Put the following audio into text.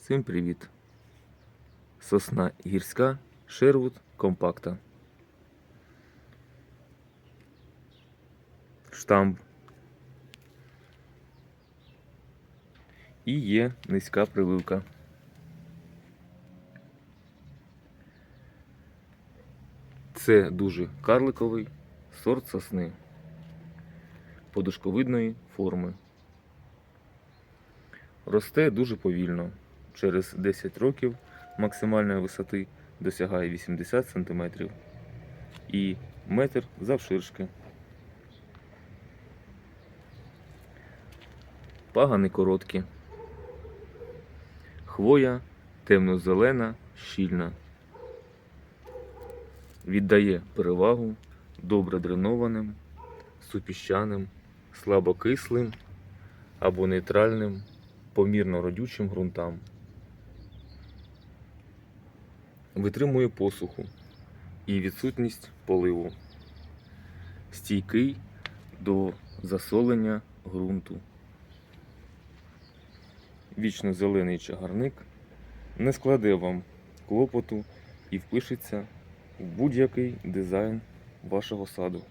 Всім привіт! Сосна гірська Шервуд компакта. Штамп. І є низька прививка. Це дуже карликовий сорт сосни подушковидної форми. Росте дуже повільно. Через 10 років максимальної висоти досягає 80 см і метр завширшки. Пагани короткі. Хвоя темно-зелена, щільна. Віддає перевагу добре дренованим, супіщаним, слабокислим або нейтральним, помірно родючим ґрунтам. Витримує посуху і відсутність поливу. Стійкий до засолення ґрунту. Вічно зелений чагарник не складе вам клопоту і впишеться в будь-який дизайн вашого саду.